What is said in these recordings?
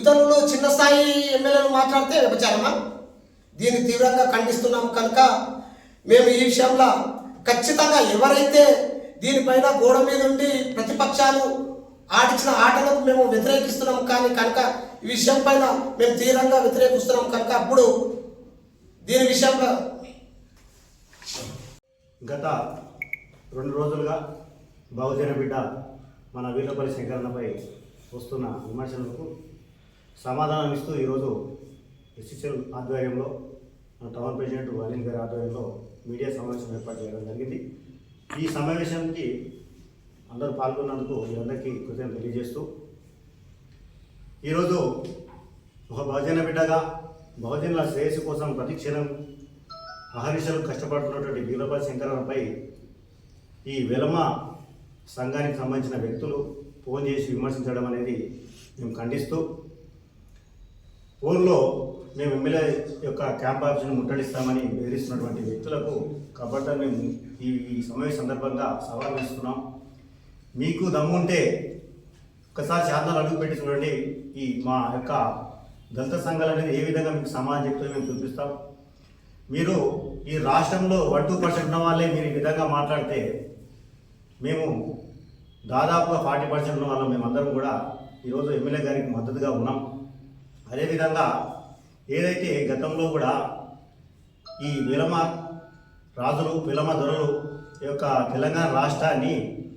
ఇతరులు చిన్న స్థాయి ఎమ్మెల్యేలు మాట్లాడితే వ్యభిచారమా? దీన్ని తీవ్రంగా ఖండిస్తున్నాం కనుక మేము ఈ విషయంలో ఖచ్చితంగా ఎవరైతే దీనిపైన గోడ మీద ఉండి ప్రతిపక్షాలు ఆడించిన ఆటలకు మేము వ్యతిరేకిస్తున్నాం కానీ కనుక ఈ విషయం పైన మేము తీవ్రంగా వ్యతిరేకిస్తున్నాం కనుక అప్పుడు దీని విషయంలో గత రెండు రోజులుగా బహుజన బిడ్డ మన వీరపల్లి శంకరణపై వస్తున్న విమర్శలకు సమాధానం ఇస్తూ ఈరోజు ఎస్ఎస్ఎల్ ఆధ్వర్యంలో మన టౌన్ ప్రెసిడెంట్ అనిల్ గారి ఆధ్వర్యంలో మీడియా సమావేశం ఏర్పాటు చేయడం జరిగింది. ఈ సమావేశానికి అందరూ పాల్గొన్నందుకు మీ అందరికీ కృతజ్ఞత తెలియజేస్తూ ఈరోజు ఒక బహుజన బిడ్డగా బహుజనుల శ్రేయస్సు కోసం ప్రతిక్షణం అహర్నిశలు కష్టపడుతున్నటువంటి వీరపల్లి శంకరపై ఈ వెలమ సంఘానికి సంబంధించిన వ్యక్తులు ఫోన్ చేసి విమర్శించడం అనేది మేము ఖండిస్తూ ఊర్లో మేము ఎమ్మెల్యే యొక్క క్యాంప్ ఆఫీస్ను ముట్టడిస్తామని బెదిరిస్తున్నటువంటి వ్యక్తులకు కాబట్టి మేము ఈ ఈ సమావేశ సందర్భంగా సవాల్ ఇస్తున్నాం మీకు దమ్ముంటే ఒకసారి శాతాలు అడుగు పెట్టి చూడండి. ఈ మా యొక్క దళిత సంఘాలు అనేది ఏ విధంగా మీకు సమాధానం చెప్తుందో మేము చూపిస్తాం. మీరు ఈ రాష్ట్రంలో వన్ టూ పర్సెంట్ ఉన్న వాళ్ళే మీరు ఈ విధంగా మాట్లాడితే మేము దాదాపుగా ఫార్టీ పర్సెంట్ ఉన్న వాళ్ళం. మేమందరం కూడా ఈరోజు ఎమ్మెల్యే గారికి మద్దతుగా ఉన్నాం. అదేవిధంగా ఏదైతే గతంలో కూడా ఈ విలమ రాజులు విలమ దొరలు ఈ యొక్క తెలంగాణ రాష్ట్రాన్ని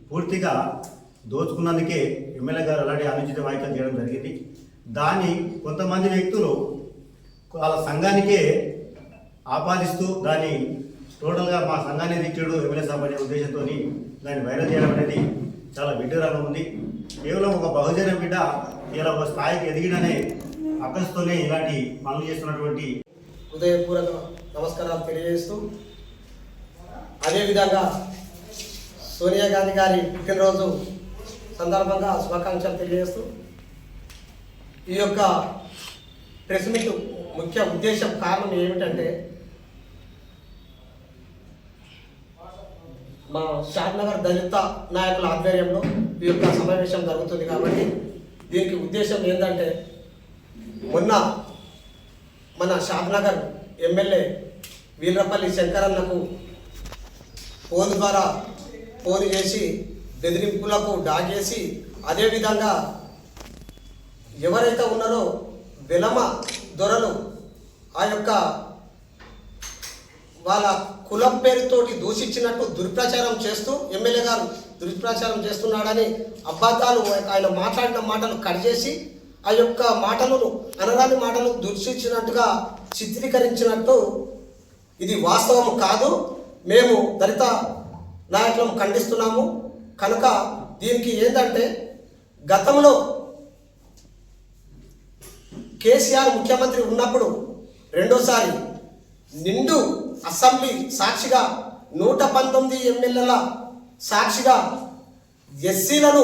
పూర్తిగా దోచుకున్నందుకే ఎమ్మెల్యే గారు అలాంటి అనుచిత వ్యాఖ్యలు చేయడం జరిగింది. దాన్ని కొంతమంది వ్యక్తులు వాళ్ళ సంఘానికే ఆపాదిస్తూ దాన్ని టోటల్గా మా సంఘాన్ని తెచ్చాడు ఎమ్మెల్యే సభ అనే ఉద్దేశంతో దాన్ని వైరల్ చేయడం అనేది చాలా విడ్డూరంగా ఉంది. కేవలం ఒక బహుజన బిడ్డ ఇలా ఒక స్థాయికి ఎదిగిననే అక్కస్తోనే ఇలాంటి పనులు చేస్తున్నటువంటి హృదయపూర్వక నమస్కారాలు తెలియజేస్తూ అదేవిధంగా సోనియా గాంధీ గారి పుట్టినరోజు సందర్భంగా శుభాకాంక్షలు తెలియజేస్తూ ఈ యొక్క ప్రెస్ మీట్ ముఖ్య ఉద్దేశం కారణం ఏమిటంటే మా షాద్నగర్ దళిత నాయకుల ఆధ్వర్యంలో ఈ యొక్క సమావేశం జరుగుతుంది కాబట్టి దీనికి ఉద్దేశం ఏంటంటే మొన్న మన షాద్నగర్ ఎమ్మెల్యే వీర్రపల్లి శంకరన్నకు ఫోన్ ద్వారా ఫోన్ చేసి బెదిరింపులకు డాగేసి అదేవిధంగా ఎవరైతే ఉన్నారో వెలమ దొరలు ఆ యొక్క వాళ్ళ కులం పేరుతోటి దూషించినట్టు దుర్ప్రచారం చేస్తూ ఎమ్మెల్యే గారు దుష్ప్రచారం చేస్తున్నాడని అబద్ధాలు ఆయన మాట్లాడిన మాటలు కట్ చేసి ఆ యొక్క మాటలను అనరాని మాటలు దూషించినట్టుగా చిత్రీకరించినట్టు ఇది వాస్తవం కాదు. మేము దళిత నాయకులను ఖండిస్తున్నాము. కనుక దీనికి ఏంటంటే గతంలో కేసీఆర్ ముఖ్యమంత్రి ఉన్నప్పుడు రెండోసారి నిండు అసెంబ్లీ సాక్షిగా నూట పంతొమ్మిది ఎమ్మెల్యేల సాక్షిగా ఎస్సీలను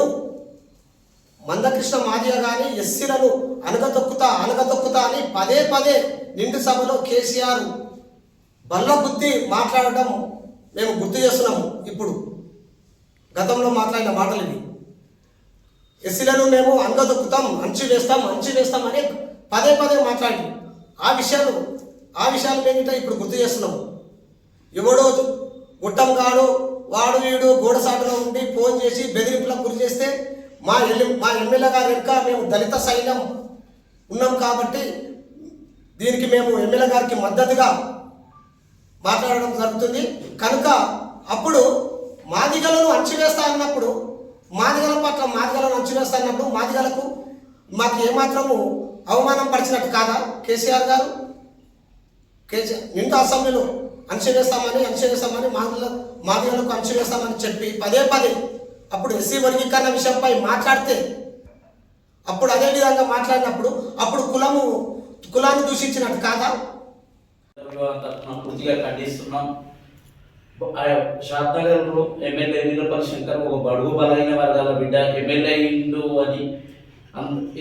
మందకృష్ణ మాదిగ కానీ ఎస్సీలను అనగతొక్కుతా అనగతొక్కుతా అని పదే పదే నిండు సభలో కేసీఆర్ బల్ల బుద్ధి మాట్లాడటం మేము గుర్తు చేస్తున్నాము ఇప్పుడు. గతంలో మాట్లాడిన మాటలు ఇవి. ఎస్సీలను మేము అనగదొక్కుతాం అంచి వేస్తాం అంచి వేస్తాం అని పదే పదే మాట్లాడి. ఆ విషయాలు ఆ విషయాలు ఏంటంటే ఇప్పుడు గుర్తు చేస్తున్నాము. ఎవడో గుట్టం కాడు వాడు వీడు గోడసాటలో ఉండి ఫోన్ చేసి బెదిరింపులకు గురి చేస్తే మా ఎల్ మా ఎమ్మెల్యే గారు వెనుక మేము దళిత సైన్యం ఉన్నాం కాబట్టి దీనికి మేము ఎమ్మెల్యే గారికి మద్దతుగా మాట్లాడడం జరుగుతుంది. కనుక అప్పుడు మాదిగలను అణచివేస్తా అన్నప్పుడు మాదిగల పట్ల మాదిగలను అణచివేస్తా అన్నప్పుడు మాదిగలకు మాకు ఏమాత్రము అవమానం పరిచినట్టు కాదా? కేసీఆర్ గారు? కేసీఆర్ నిండు అసెంబ్లీలో అణచివేస్తామని అణచివేస్తామని మాదిగల మాదిగలకు అణచివేస్తామని చెప్పి పదే పదే అప్పుడు ఎస్సీ వర్గీకరణ విషయంపై మాట్లాడితే అప్పుడు అదే విధంగా మాట్లాడినప్పుడు అప్పుడు కులము కులాన్ని దూషించినట్టు కాదా? పూర్తిగా ఖండిస్తున్నాం. ఆ షాద్నగర్లో ఎమ్మెల్యే వీరపల్లి శంకర్ ఒక బడుగు బలైన వర్గాల బిడ్డ ఎమ్మెల్యే అయిండు అని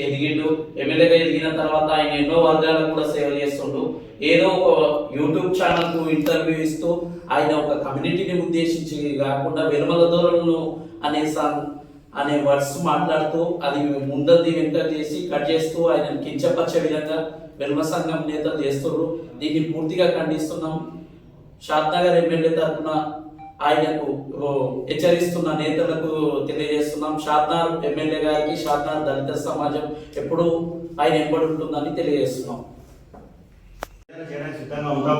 ఎదిగిండు. ఎమ్మెల్యేగా ఎదిగిన తర్వాత ఆయన ఎన్నో వర్గాలకు కూడా సేవ చేస్తుండు. ఏదో ఒక యూట్యూబ్ ఛానల్కు ఇంటర్వ్యూ ఇస్తూ ఆయన ఒక కమ్యూనిటీని ఉద్దేశించి కాకుండా వెలుమల దూరంలో అనే సం- అనే వర్డ్స్ మాట్లాడుతూ అది ముందది వెనుక చేసి కట్ చేస్తూ ఆయన కించపరిచే విధంగా వెనుమ సంఘం నేతలు చేస్తున్నారు దీన్ని పూర్తిగా ఖండిస్తున్నాం. షాద్నగర్ ఎమ్మెల్యే తరఫున ఆయనకు హెచ్చరిస్తున్న నేతలకు తెలియజేస్తున్నాం. షాద్నార్ ఎమ్మెల్యే గారికి షాద్నార్ దళిత సమాజం ఎప్పుడు ఆయన ఎంబడి ఉంటుందని తెలియజేస్తున్నాం. చేయడానికి సిద్ధంగా ఉన్నాం.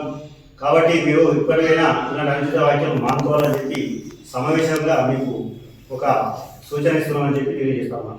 కాబట్టి మీరు ఇప్పటికైనా ఇలాంటి అనుచిత వాక్యం మానుకోవాలని చెప్పి సమావేశంగా మీకు ఒక సూచన ఇస్తున్నామని చెప్పి తెలియజేస్తాం